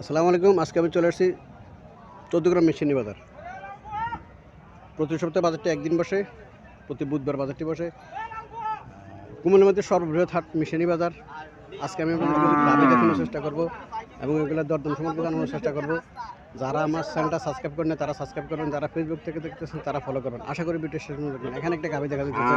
আসসালামু আলাইকুম। আজকে আমি চলে আসছি চৌদ্দগ্রাম মেশিনী বাজার। প্রতি সপ্তাহে বাজারটি একদিন বসে, প্রতি বুধবার বাজারটি বসে। কুমিল্লার মধ্যে সর্ববৃহৎ হাট মিশনি বাজার। আজকে আমি আপনাদের দেখানোর চেষ্টা করব এবং এগুলোর দরদাম সম্পর্কে জানানোর চেষ্টা করব। যারা আমার চ্যানেলটা সাবস্ক্রাইব করেন তারা সাবস্ক্রাইব করবেন, যারা ফেসবুক থেকে দেখতেছেন, তারা ফলো করবেন। আশা করি ভিডিও শেষ এখানে একটা গাভি দেখা যাচ্ছে।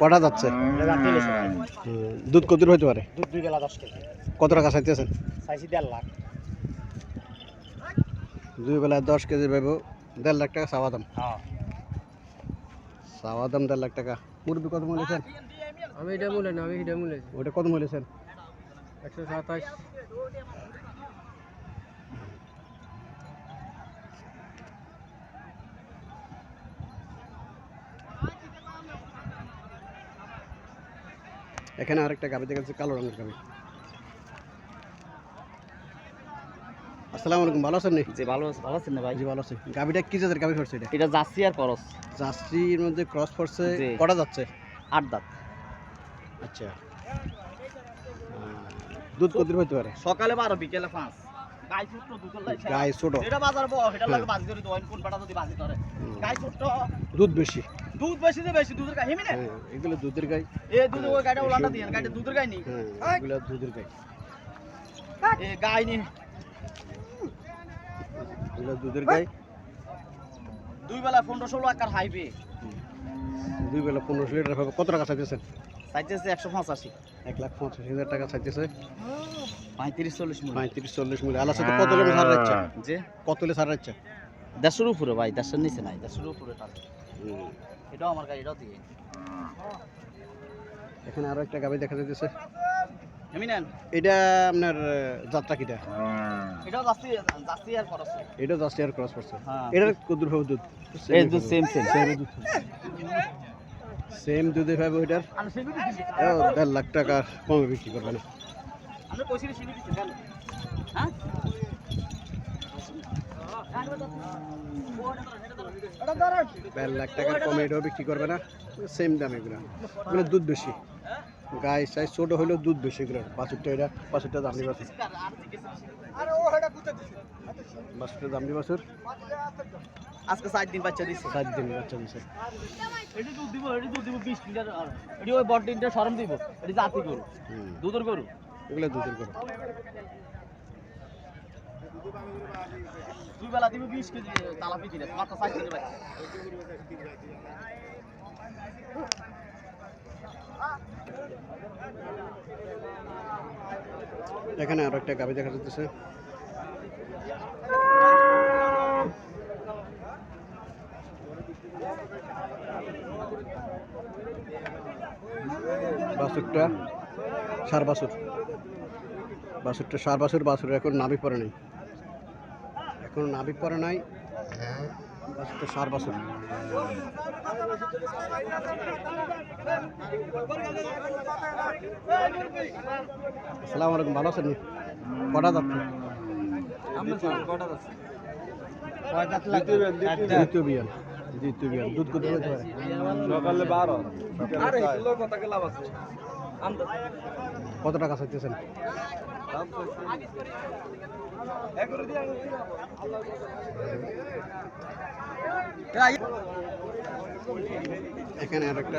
কটা যাচ্ছে? দুধ কত হইতে পারে? দুধ দুই বেলা দশ কেজি কত টাকা চাইতেছেন? চাইছি দেড় লাখ দুই বেলায় দশ কেজি পাইব দেড় লাখ টাকা চাওয়া দাম। চাওয়া দাম দেড় লাখ টাকা। মুরব্বী কত মূলেছেন আমি এটা মূলে না আমি এটা মূলে ওটা কত মূলেছেন একশো সাতাশ। এখানে আরেকটা গাভি দেখা যাচ্ছে কালো রঙের গাভি আসসালামু আলাইকুম ভালো আছেন জি ভালো ভালো আছেন ভাই? জি ভালো আছি। গাভিটা কি জাতের গাভি করছে এটা? এটা জার্সি আর ক্রস। জার্সির মধ্যে ক্রস ফোর্সে কটা যাচ্ছে? আট দাঁত। আচ্ছা। দুধ কত হতে পারে? সকালে বারো বিকেলে পাঁচ। গাই ছোট্ট দুটো গায়ে ছোট। এটা বাজার বহ এটা লাগে হ্যাঁ। বাজি দোয়ান কোন পাটা যদি বাজি হুম। গাই ছোট্ট দুধ বেশি। দুধ বেশি যে বেশি দুধের গাই হেমি না হ্যাঁ এগুলো দুধের গাই। এ দুধ ওই গাইটা ওলাটা গাইটা দুধের গাই নি হ্যাঁ এগুলো দুধের গাই। এ গাই নি এগুলো দুধের গাই। দুই বেলা পনেরো ষোলো একার হাইবে। দুই বেলা পনেরোশো লিটার পাবে কত টাকা চাইতেছেন? চাইতেছে একশো পঁচাশি। এক লাখ পঞ্চাশ হাজার টাকা চাইতেছে। পঁয়ত্রিশ চল্লিশ পঁয়ত্রিশ চল্লিশ মিলে আলাদা সাথে কত লেবে সার রাখছে? যে? কত লে সার রাখছে? দেড়শোর উপরে ভাই দেড়শোর নিচে নাই দেড়শোর উপরে এটাও আমার গাড়ি এটাও দিয়ে। এখানে আরও একটা গাভি দেখা যাচ্ছে এটা আপনার যাত্রা কিটা? এটাও যাচ্ছি যাচ্ছি আর খরচ এটা জাস্ট এয়ার ক্রস করছে হ্যাঁ। এটার কদুর হবে দুধ? এই দুধ সেম সেম সেম দুধে পাবে। ওইটার দেড় লাখ টাকা কমে বিক্রি করবে না। আমরা শিখে দিচ্ছি কেন হ্যাঁ? দেড় লাখ টাকার কমে এটাও বিক্রি করবে না? সেম দাম এগুলো। এগুলো দুধ বেশি। গায়ে সাইজ ছোট হলেও দুধ বেশি এগুলো বাছুরটা এটা বাছুরটা দাম দিয়ে বাছুর বাছুরটা দাম দিয়ে বাছুর। আজকে সাত দিন বাচ্চা দিচ্ছে সাত দিন বাচ্চা দিছে। এটি দুধ দিব এটি দুধ দিব বিশ লিটার এটি ওই বড় তিনটে সরম দিব। এটি জাতি গরু। হুম, দুধের গরু। এগুলো দুধের দুই বেলা দিব বিশ কেজি তালাপি মাত্র এখানে আরও একটা গাভি দেখা যাচ্ছে। বাছুরটা সার বাছুর। বাছুরটা সার বাছুর বাছুর এখন নাভি পরে নাই। এখন নাভি পরে নাই। বাছুরটা সার বাছুর। আসসালামু আলাইকুম ভালো আছেন কটা যাচ্ছে? দ্বিতীয় বিয়ান দ্বিতীয় বিয়ান দুধ কত সকালে বারো। কত টাকা চাইতেছেন? এখানে আর একটা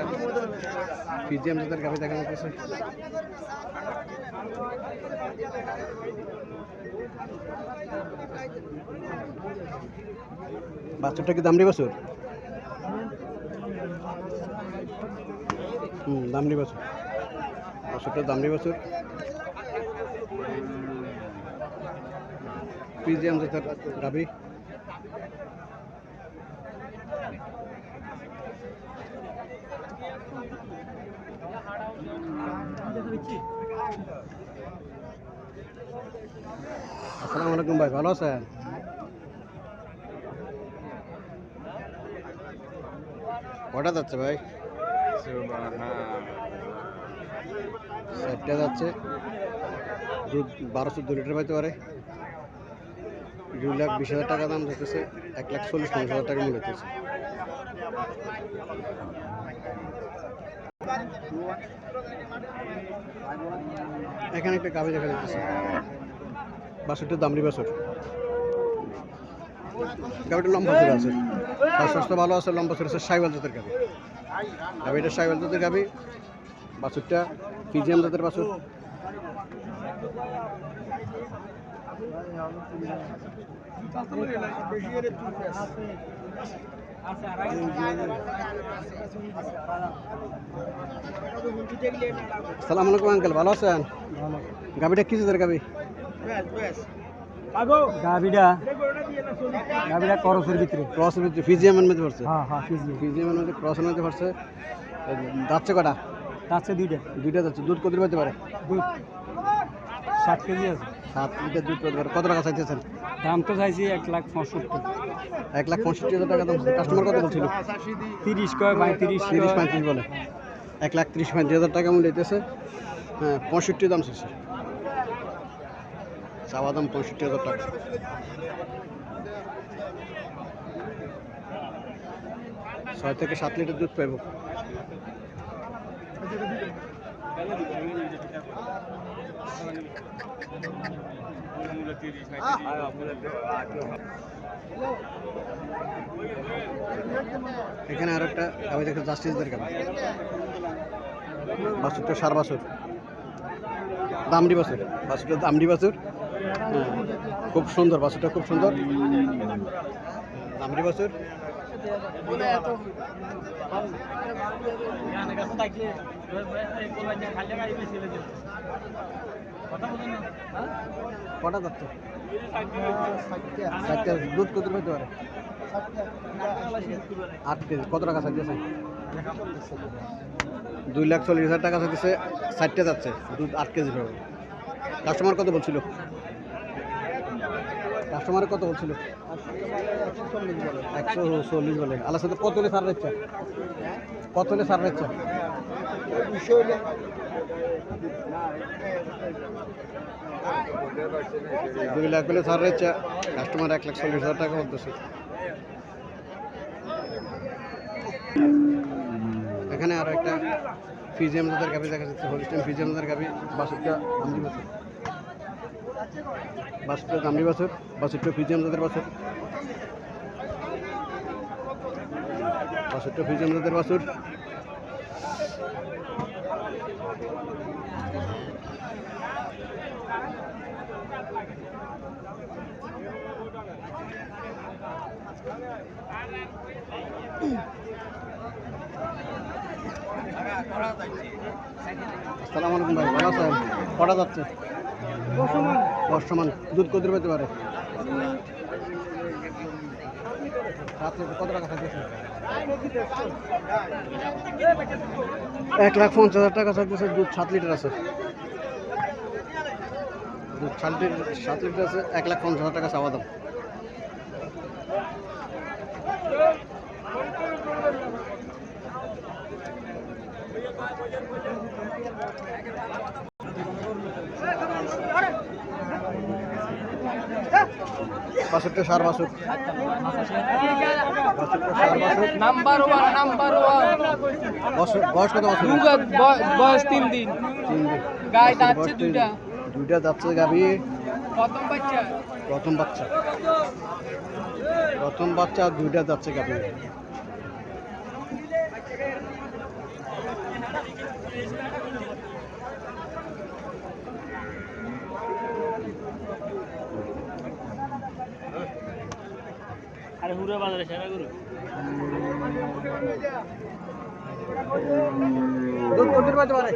ফিজিয়াম জাতের গাভি দেখা যাচ্ছে বাচ্চাটা কি দামড়ি বাছুর? হুম দামড়ি বাছুর। বাছুরটা দামড়ি বাছুর। পিজিএম জাতের গাভি আসসালামু আলাইকুম ভাই ভালো আছেন কটা যাচ্ছে ভাই চারটা যাচ্ছে দুধ বারো চোদ্দ লিটার পাইতে পারে দুই লাখ বিশ হাজার টাকা দাম থাকতেছে এক লাখ চল্লিশ পঞ্চাশ হাজার টাকা মূল্য এখানে একটা গাভি দেখা যাচ্ছে। বাছুরটার দামড়ি বাছুর গাভিটা লম্বা চুর আছে। তার স্বাস্থ্য ভালো আছে, লম্বা চুর আছে, সাইওয়াল জাতের গাভি। গাভিটা সাইওয়াল জাতের গাভি বাছুরটা ফিজিয়াম জাতের বাছুর। সালাম আলাইকুম আঙ্কেল ভালো আছেন? গাভিটা কি জাতের গাবিটা গাবিটা করসের ভিতরে। ক্রসের মধ্যে ফিজিয়ামের মধ্যে পড়ছে হ্যাঁ হ্যাঁ ফিজিয়ামের মধ্যে ক্রসের মধ্যে পড়ছে যাচ্ছে কটা? আছে দুইটা। দুইটা দুধ কত পেতে পারে? দুধ। ষাট কেজি আছে। সাত লিটার দুধ পেতে পারে কত টাকা চাইতেছেন? দাম তো চাইছি এক লাখ পঁয়ষট্টি। এক লাখ পঁয়ষট্টি হাজার টাকা দাম। কাস্টমার কত বলছিল? তিরিশ কয় পঁয়ত্রিশ তিরিশ পঁয়ত্রিশ বলে। এক লাখ তিরিশ পঁয়ত্রিশ হাজার টাকা মূল্য দিতেছে। হ্যাঁ পঁয়ষট্টি দাম শেষে চাওয়া দাম পঁয়ষট্টি হাজার টাকা। ছয় থেকে সাত লিটার দুধ পাইব। এখানে আর একটা আমি দেখি জাস্টিসদের গাবি বাছুরটা সার বাসুর। দামড়ি বাসুর। বাছুরটা দামড়ি বাছুর হ্যাঁ খুব সুন্দর বাছুরটা খুব সুন্দর। দামড়ি কটা যাচ্ছে দুধ কত পেতে পারে? আট কেজি। কত টাকা চাইতেছে দুই লাখ চল্লিশ হাজার টাকা চাইতেছে ষাটটা যাচ্ছে। দুধ আট কেজি পাবে কাস্টমার কত বলছিল? কাস্টমার কত বলছিল? একশো চল্লিশ বলে। আল্লাহ সাথে কত হলে সার দিচ্ছে? কত হলে সার দিচ্ছে দুই লাখ হলে সার দিচ্ছে কাস্টমার এক লাখ চল্লিশ হাজার টাকা বলতেছে। এখানে আরও একটা ফিজিয়াম জাতের গাভি দেখা যাচ্ছে হলিস্টাইন ফিজিয়াম জাতের গাভি বাসুরটা আমরি বাছুর। বাসুরটা দামড়ি বাছুর বাসুরটা ফিজিয়াম জাতের বাছুর। বাসুরটা ফিজিয়াম জাতের বাছুর। আসসালামু আলাইকুম ভাই, ভালো আছেন? কটা যাচ্ছে? বর্ষমান দুধ কত পেতে পারে সাত লিটার কত টাকা থাকতেছে এক লাখ পঞ্চাশ হাজার টাকা থাকতেছে দুধ সাত লিটার আছে। দুধ সাত লিটার সাত লিটার আছে এক লাখ পঞ্চাশ হাজার টাকা চাওয়া দাম। বাছুরটা সার বাছুর নাম্বার ওয়ান নাম্বার ওয়ান বয়স কত বছর? বয়স তিন দিন। তিন দিন। গায়ে দুইটা। দুইটা যাচ্ছে গাবি। প্রথম বাচ্চা। প্রথম বাচ্চা। প্রথম বাচ্চা দুইটা যাচ্ছে গাবি। আরে হুরে বাজারে সেরা গরু? দুধ কত পাইতে পারে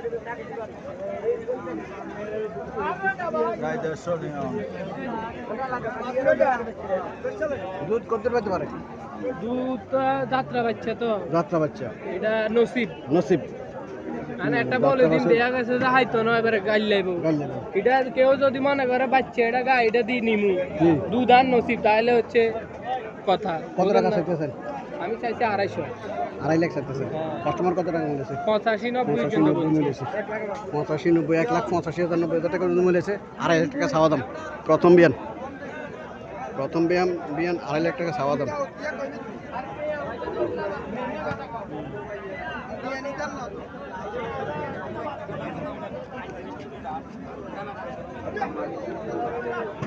দুধ পারে যাত্রা বাচ্চা তো। যাত্রা বাচ্চা। এটা নসিব। নসিব। মানে একটা বলে দিন দেখা গেছে যে হাইতো না এবারে লাইব। এটা কেউ যদি মনে করে বাচ্চা এটা গা এটা দিয়ে নিমু। দুধ আর নসিব তাহলে হচ্ছে কথা। কত টাকা চাইতেছেন? আমি চাইছি আড়াইশো। আড়াই লাখ চাইতেছেন। কাস্টমার কত টাকা বলেছে পঁচাশি নব্বই মিলেছে পঁচাশি নব্বই এক লাখ পঁচাশি হাজার নব্বই হাজার টাকা মিলেছে আড়াই লাখ টাকা চাওয়া দাম। প্রথম বিয়ান। প্রথম বিয়ান বিয়ান আড়াই লাখ টাকা চাওয়া দাম। কত থাকলে